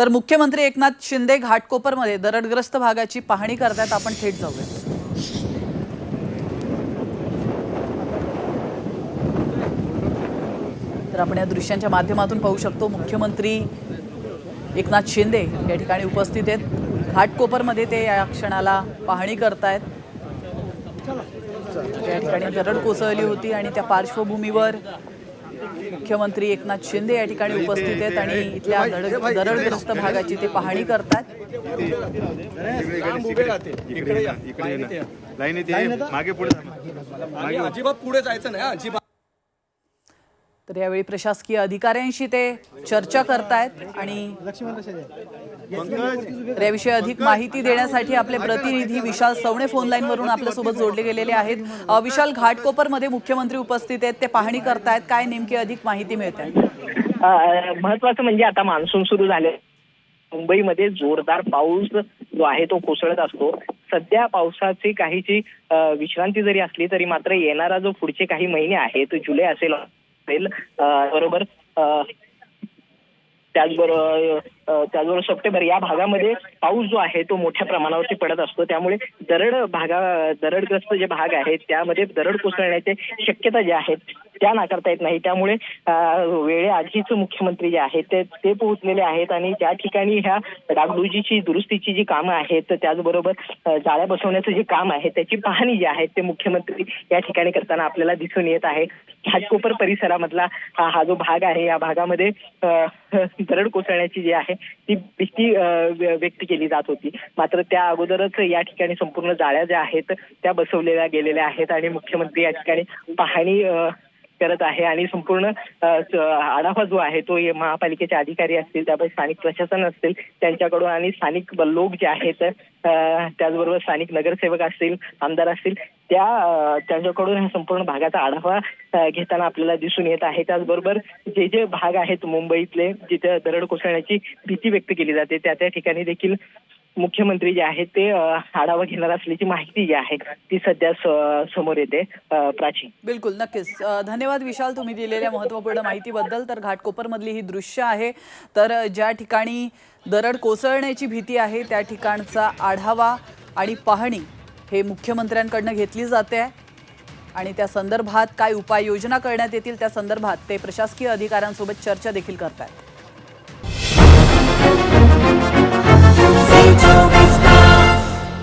तर मुख्यमंत्री एकनाथ शिंदे घाटकोपरमध्ये दरडग्रस्त भागाची पाहणी करतायत. आपण थेट जाऊया. तर आपण या दृश्यांच्या माध्यमातून पाहू शकतो मुख्यमंत्री एकनाथ शिंदे या ठिकाणी उपस्थित आहेत. घाटकोपरमध्ये ते या क्षणाला पाहणी करतायत. या ठिकाणी दरड कोसळली होती आणि त्या पार्श्वभूमीवर मुख्यमंत्री एकनाथ शिंदे या ठिकाणी उपस्थित आहेत आणि इथल्या दरड दरडग्रस्त भागाची ते पाहणी करतात हा, तर यावेळी प्रशासकीय अधिकाऱ्यांशी ते चर्चा करतायत आणि तर याविषयी अधिक माहिती देण्यासाठी आपले प्रतिनिधी विशाल सवणे फोन लाईन वरून आपल्यासोबत जोडले गेलेले आहेत. अ, विशाल घाटकोपरमध्ये मुख्यमंत्री उपस्थित आहेत. ते पाहणी करतायत. काय नेमकी अधिक माहिती मिळते? अ, महत्वाचं म्हणजे आता मान्सून सुरू झाले. मुंबईमध्ये जोरदार पाऊस जो आहे तो कोसळत असतो. सध्या पावसाची काहीची विश्रांती जरी असली तरी मात्र येणारा जो पुढचे काही महिने आहेत जुलै असेल बरोबर त्याचबरोबर त्याचबरोबर सप्टेंबर या भागामध्ये पाऊस जो आहे तो मोठ्या प्रमाणावरती पडत असतो. त्यामुळे दरड भागा दरडग्रस्त जे भाग आहेत त्यामध्ये दरड कोसळण्याचे शक्यता ज्या आहेत त्या नाकारता येत नाही. त्यामुळे वेळे वेळेआधीच मुख्यमंत्री जे आहेत ते ते पोहोचलेले आहेत आणि त्या ठिकाणी ह्या डागडुजीची दुरुस्तीची जी कामं आहेत त्याचबरोबर जाळ्या बसवण्याचं जे काम आहे त्याची पाहणी जी आहे ते मुख्यमंत्री या ठिकाणी करताना आपल्याला दिसून येत आहे. घाटकोपर परिसरामधला हा हा जो भाग आहे या भागामध्ये दरड कोसळण्याची जी आहे ती भीती व्यक्त केली जात होती. मात्र त्या अगोदरच या ठिकाणी संपूर्ण जाळ्या ज्या आहेत त्या बसवलेल्या गेलेल्या आहेत आणि मुख्यमंत्री या ठिकाणी पाहणी करत आहे आणि संपूर्ण आढावा जो आहे तो महापालिकेचे अधिकारी असतील त्यापैकी स्थानिक प्रशासन असतील त्यांच्याकडून आणि स्थानिक लोक जे आहेत त्याचबरोबर स्थानिक नगरसेवक असतील आमदार असतील त्या त्यांच्याकडून ह्या संपूर्ण भागाचा आढावा घेताना आपल्याला दिसून येत आहे. त्याचबरोबर जे जे भाग आहेत मुंबईतले जिथे दरड कोसळण्याची भीती व्यक्त केली जाते त्या त्या ठिकाणी देखील मुख्यमंत्री जे आहेत ते आढावा घेणार असल्याची माहिती जी आहे ती सध्या समोर येते प्राची बिलकुल नक्कीच. धन्यवाद विशाल तुम्ही दिलेल्या महत्त्वपूर्ण माहितीबद्दल. तर घाटकोपरमधली ही दृश्य आहे. तर ज्या ठिकाणी दरड कोसळण्याची भीती आहे त्या ठिकाणचा आढावा आणि पाहणी हे मुख्यमंत्र्यांकडनं घेतली जाते. आहे आणि त्या संदर्भात काय उपाययोजना करण्यात येतील त्या संदर्भात ते प्रशासकीय अधिकाऱ्यांसोबत चर्चा देखील करतायत.